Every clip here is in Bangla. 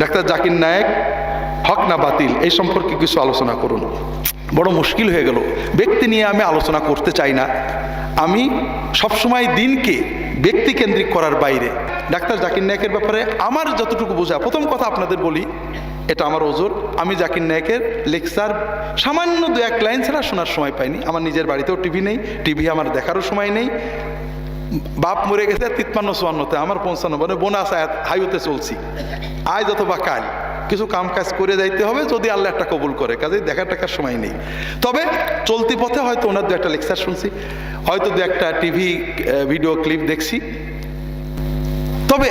ডাক্তার জাকির নায়েক, হক না বাতিল, এই সম্পর্কে কিছু আলোচনা করুন। বড় মুশকিল হয়ে গেল। ব্যক্তি নিয়ে আমি আলোচনা করতে চাই না। আমি সবসময় দিনকে ব্যক্তিকেন্দ্রিক করার বাইরে। ডাক্তার জাকির নায়কের ব্যাপারে আমার যতটুকু বোঝা, প্রথম কথা আপনাদের বলি, এটা আমার ওজোর। আমি জাকির নায়কের লেকচার সামান্য দু এক লাইন ছাড়া শোনার সময় পাইনি। আমার নিজের বাড়িতেও টিভি নেই, টিভি আমার দেখারও সময় নেই। বাপ মরে গেছে তিপ্পান্ন চুয়ান্নতে আমার পঞ্চান্ন মানে বোনাস আয়াত হাইওতে চলছি। আজ অথবা কাল, কিছু কাম কাজ করে যাইতে হবে, যদি আল্লাহ একটা কবুল করে, কাজে দেখা টাকার সময় নেই। তবে চলতি পথে হয়তো ওনার দু একটা লেকচার শুনছি, হয়তো দু একটা টিভি ভিডিও ক্লিপ দেখছি। তবে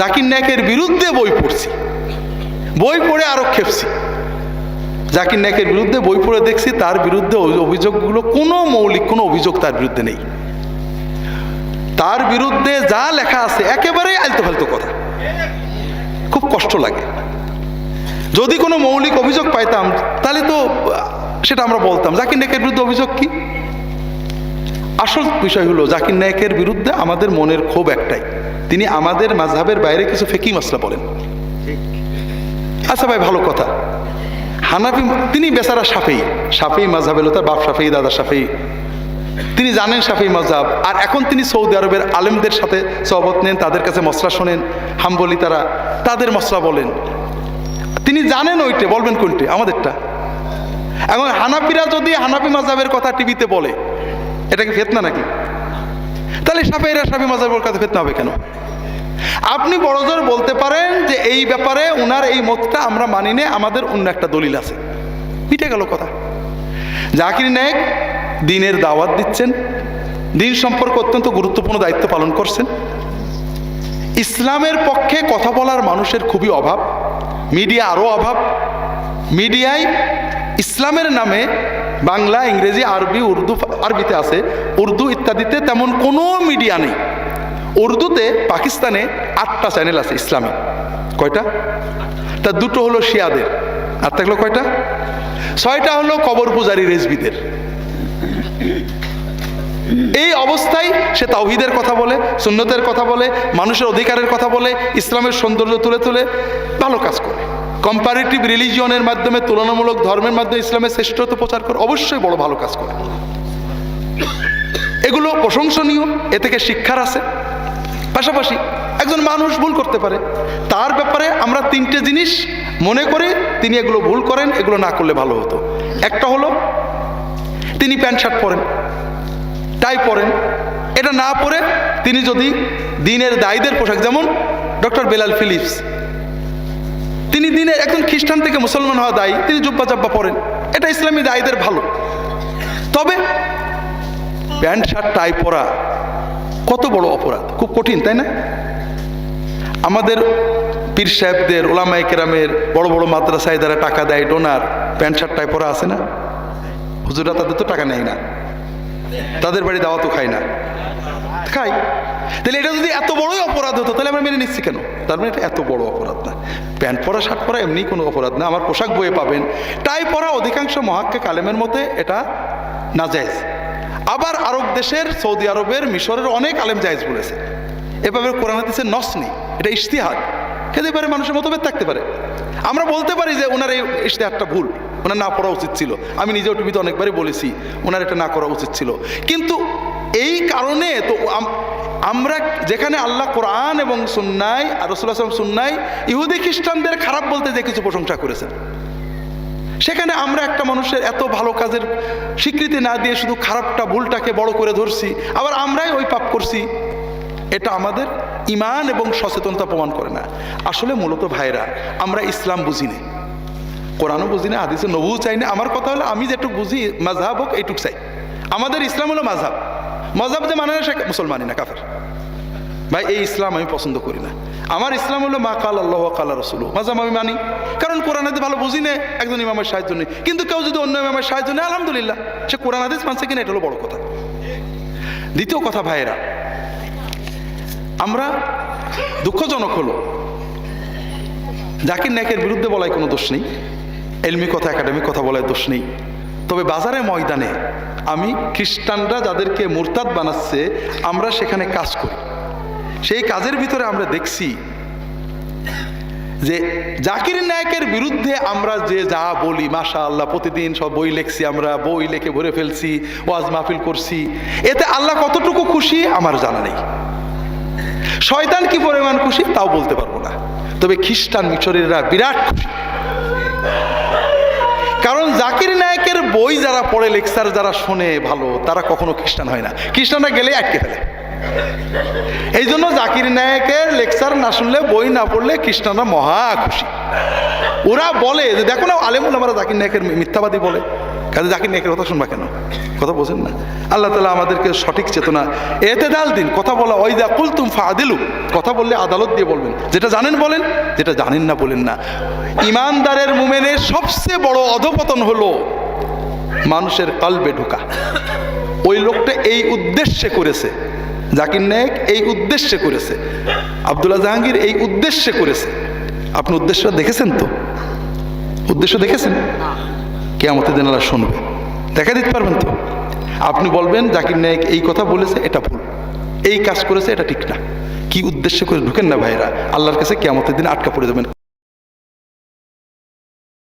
জাকির নায়কের বিরুদ্ধে বই পড়ছি। বই পড়ে আরও খেপছি। জাকির নায়কের বিরুদ্ধে বই পড়ে দেখছি, তার বিরুদ্ধে অভিযোগগুলো, কোনো মৌলিক কোনো অভিযোগ তার বিরুদ্ধে নেই। তার বিরুদ্ধে যা লেখা আছে একেবারেই আলতো ফালতো কথা। খুব কষ্ট লাগে। যদি কোনো মৌলিক অভিযোগ পাইতাম, তাহলে তো সেটা আমরা বলতাম। জাকির নায়কের বিরুদ্ধে অভিযোগ কি? আসল বিষয় হলো, জাকির নায়কের বিরুদ্ধে আমাদের মনের ক্ষোভ একটাই। তিনি আমাদের মাঝহাবের বাইরে কিছু ফেকি মশলা বলেন। আচ্ছা ভাই, ভালো কথা। হানাফি, তিনি বেচারা সাফেই। সাফেই মাঝহাব এলো তার বাপ সাফেই, দাদা সাফেই। তিনি জানেন সাফি মজাব আর এখন তিনি সৌদি আরবের আলেমদের সাথে সহবত নেন, তাদের কাছে মশলা শোনেন, হাম্বলি তারা তাদের মশলা বলেন। তিনি জানেন ওইটে, বলবেন কোনটে, আমাদেরটা। এখন হানাফিরা যদি হানাফি মাজাবের কথা টিভিতে বলে, এটা কি ফেতনা নাকি? তাহলে সাফেরা সাফি মাজাবের কথা ফেতনা হবে কেন? আপনি বড়জোর বলতে পারেন যে এই ব্যাপারে ওনার এই মতটা আমরা মানি নে, আমাদের অন্য একটা দলিল আছে। মিটে গেল কথা। জাকির নায়েক দিনের দাওয়াত দিচ্ছেন। দিন সম্পর্কে অত্যন্ত গুরুত্বপূর্ণ দায়িত্ব পালন করছেন। ইসলামের পক্ষে কথা বলার মানুষের খুবই অভাব। মিডিয়া আরও অভাব। মিডিয়ায় ইসলামের নামে বাংলা, ইংরেজি, আরবি, উর্দু, আরবিতে আছে। উর্দু ইত্যাদিতে তেমন কোনো মিডিয়া নেই। উর্দুতে পাকিস্তানে আটটা চ্যানেল আছে ইসলামী। কয়টা? তা দুটো হলো শিয়াদের। আর থাকল কয়টা? ছয়টা হলো কবর পূজারী রেজবিদের। এই অবস্থায় সে তাওহিদের কথা বলে, সুন্নতের কথা বলে, মানুষের অধিকারের কথা বলে, ইসলামের সৌন্দর্য তুলে তুলে ভালো কাজ করে। কম্পারেটিভ রিলিজিয়নের মাধ্যমে, তুলনামূলক ধর্মের মাধ্যমে ইসলামের শ্রেষ্ঠত্ব প্রচার করে, অবশ্যই বড় ভালো কাজ করে। এগুলো প্রশংসনীয়, এ থেকে শিক্ষার আছে। পাশাপাশি একজন মানুষ ভুল করতে পারে। তার ব্যাপারে আমরা তিনটে জিনিস মনে করি, তিনি এগুলো ভুল করেন, এগুলো না করলে ভালো হতো। একটা হলো তিনি প্যান্ট শার্ট পরেন, টাই পরেন। এটা না পরে তিনি যদি দিনের দায়ীদের পোশাক, যেমন ডক্টর বেলাল ফিলিপস, তিনি দিনের একজন খ্রিস্টান থেকে মুসলমান হওয়া দায়ী, তিনি জুব্বা জাব্বা পরেন। এটা ইসলামী দায়ীদের ভালো। তবে প্যান্ট শার্ট, টাই পরা কত বড় অপরাধ? খুব কঠিন, তাই না? আমাদের পীর সাহেবদের ওলামাই কেরামের বড় বড় মাদ্রাসায় যারা টাকা দেয়, ডোনার, প্যান্ট শার্ট, টাই পরা আছে না? হুজুরা তাদের তো টাকা নেয় না। তাদের বাড়ি দাওয়া তো খায় না। খাই তাহলে এটা যদি এত বড়ই অপরাধ হতো, তাহলে আমরা মেনে নিচ্ছি কেন? তার মানে এটা এত বড় অপরাধ না। প্যান্ট পরা, শার্ট পরা এমনি কোনো অপরাধ না। আমার পোশাক বয়ে পাবেন। টাই পরা অধিকাংশ মহাক্কে কালেমের মতে এটা নাজায়েজ। আবার আরব দেশের, সৌদি আরবের, মিশরের অনেক আলেম জায়েজ বলেছে। এভাবে কোরআন হাদিসের নস নেই। এটা ইশতিহার খেতে পারে মানুষের মতভেদ থাকতে পারে। আমরা বলতে পারি যে ওনার এই ইশতেহারটা ভুল। ওনার না পড়া উচিত ছিল। আমি নিজেও টিভিতে অনেকবারই বলেছি, ওনার এটা না করা উচিত ছিল। কিন্তু এই কারণে তো আমরা যেখানে আল্লাহ কোরআন এবং সুন্নাই আর রসুল্লাহ আসলাম সুন্নাই ইহুদি খ্রিস্টানদের খারাপ বলতে যে কিছু প্রশংসা করেছেন। সেখানে আমরা একটা মানুষের এত ভালো কাজের স্বীকৃতি না দিয়ে শুধু খারাপটা, ভুলটাকে বড় করে ধরছি, আবার আমরাই ওই পাপ করছি, এটা আমাদের ইমান এবং সচেতনতা প্রমাণ করে না। আসলে মূলত ভাইরা আমরা ইসলাম বুঝি না কোরআনও বুঝি না হাদিসে নবুও চাই না আমার কথা হলো, আমি যেটুকু বুঝি মাঝহাব হোক, এইটুক চাই। আমাদের ইসলাম হলো মাঝহাব মজাব যে মানে না, সে মুসলমানই না, কাফের। ভাই, এই ইসলাম আমি পছন্দ করি না। আমার ইসলাম হলো মা কাল আল্লাহ কাল রসুল মাজাম আমি মানি। কারণ কোরআন হাদিস ভালো বুঝি না, একজন ইমামের সাহায্য নেই। কিন্তু কেউ যদি অন্য ইমামের সাহায্য নেই আলহামদুলিল্লাহ। সে কোরআন হাদিস মানছে কিনা, এটা হলো বড় কথা। দ্বিতীয় কথা, ভাইয়েরা, আমরা দুঃখজনক হলো জাকির নায়কের বিরুদ্ধে বলায় কোনো দোষ নেই। এলমি কথা একাডেমিক কথা বলায় দোষ নেই। তবে বাজারে ময়দানে আমি খ্রিস্টানরা যাদেরকে মুরতাদ বানাচ্ছে, আমরা সেখানে কাজ করি। সেই কাজের ভিতরে আমরা দেখছি যে জাকির নায়কের বিরুদ্ধে আমরা যে যা বলি মাশা আল্লাহ প্রতিদিন সব বই লেখছি আমরা, বই লেখে ভরে ফেলছি, ওয়াজ মাহফিল করছি। এতে আল্লাহ কতটুকু খুশি আমার জানা নেই। শয়তান কি পরিমাণ খুশি তাও বলতে পারব না। তবে খ্রিস্টান মিশরেরা বিরাট খুশি। জাকির নায়কের বই যারা পড়ে, লেকচার যারা শোনে, ভালো, তারা কখনো খ্রিস্টান হয় না। খ্রিস্টানরা গেলে আটকে ফেলে। এই জন্য জাকির নায়কের লেকচার না শুনলে, বই না পড়লে খ্রিস্টানরা মহা খুশি। ওরা বলে যে, দেখো না, আলেমুল আমরা জাকির নায়কের মিথ্যাবাদী বলে। কাজে জাকির নায়কের কথা শুনবা কেন? কথা বোঝেন না। আল্লাহ তালা আমাদেরকে সঠিক চেতনা এতে দাল দিন, কথা বলা ওই দা কুলতুম ফাদিলু কথা বললে আদালত দিয়ে বলবেন। যেটা জানেন বলেন, যেটা জানেন না বলেন না। ইমানদারের মুমেনের সবচেয়ে বড় অধপতন হলো মানুষের কালবে ঢোকা। ওই লোকটা এই উদ্দেশ্যে করেছে। জাকির নায়েক এই উদ্দেশ্যে করেছে। আবদুল্লাহ জাহাঙ্গীর এই উদ্দেশ্যে করেছে। আপনি উদ্দেশ্যটা দেখেছেন তো? উদ্দেশ্য দেখেছেন? কেয়ামতের দিন আল্লাহ শুনবে। দেখা দিতে পারবেন তো? আপনি বলবেন, জাকির নায়ক এই কথা বলেছে, এটা ভুল। এই কাজ করেছে, এটা ঠিক না। কি উদ্দেশ্য করে ঢুকেন না ভাইরা আল্লাহর কাছে কেয়ামতের দিন আটকা পড়ে যাবেন।